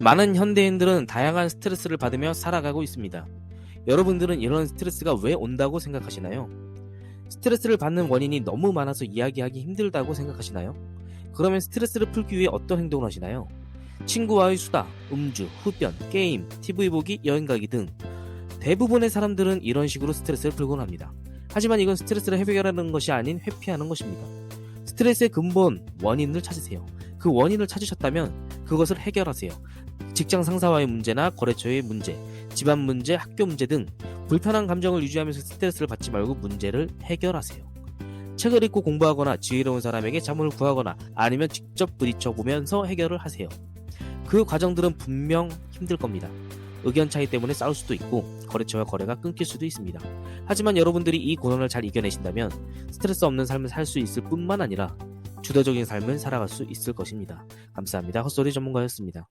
많은 현대인들은 다양한 스트레스를 받으며 살아가고 있습니다. 여러분들은 이런 스트레스가 왜 온다고 생각하시나요? 스트레스를 받는 원인이 너무 많아서 이야기하기 힘들다고 생각하시나요? 그러면 스트레스를 풀기 위해 어떤 행동을 하시나요? 친구와의 수다, 음주, 흡연, 게임, TV 보기, 여행 가기 등 대부분의 사람들은 이런 식으로 스트레스를 풀곤 합니다. 하지만 이건 스트레스를 해결하는 것이 아닌 회피하는 것입니다. 스트레스의 근본, 원인을 찾으세요. 그 원인을 찾으셨다면 그것을 해결하세요. 직장 상사와의 문제나 거래처의 문제, 집안 문제, 학교 문제 등 불편한 감정을 유지하면서 스트레스를 받지 말고 문제를 해결하세요. 책을 읽고 공부하거나 지혜로운 사람에게 자문을 구하거나 아니면 직접 부딪혀 보면서 해결을 하세요. 그 과정들은 분명 힘들 겁니다. 의견 차이 때문에 싸울 수도 있고 거래처와 거래가 끊길 수도 있습니다. 하지만 여러분들이 이 고난을 잘 이겨내신다면 스트레스 없는 삶을 살 수 있을 뿐만 아니라 주도적인 삶을 살아갈 수 있을 것입니다. 감사합니다. 헛소리 전문가였습니다.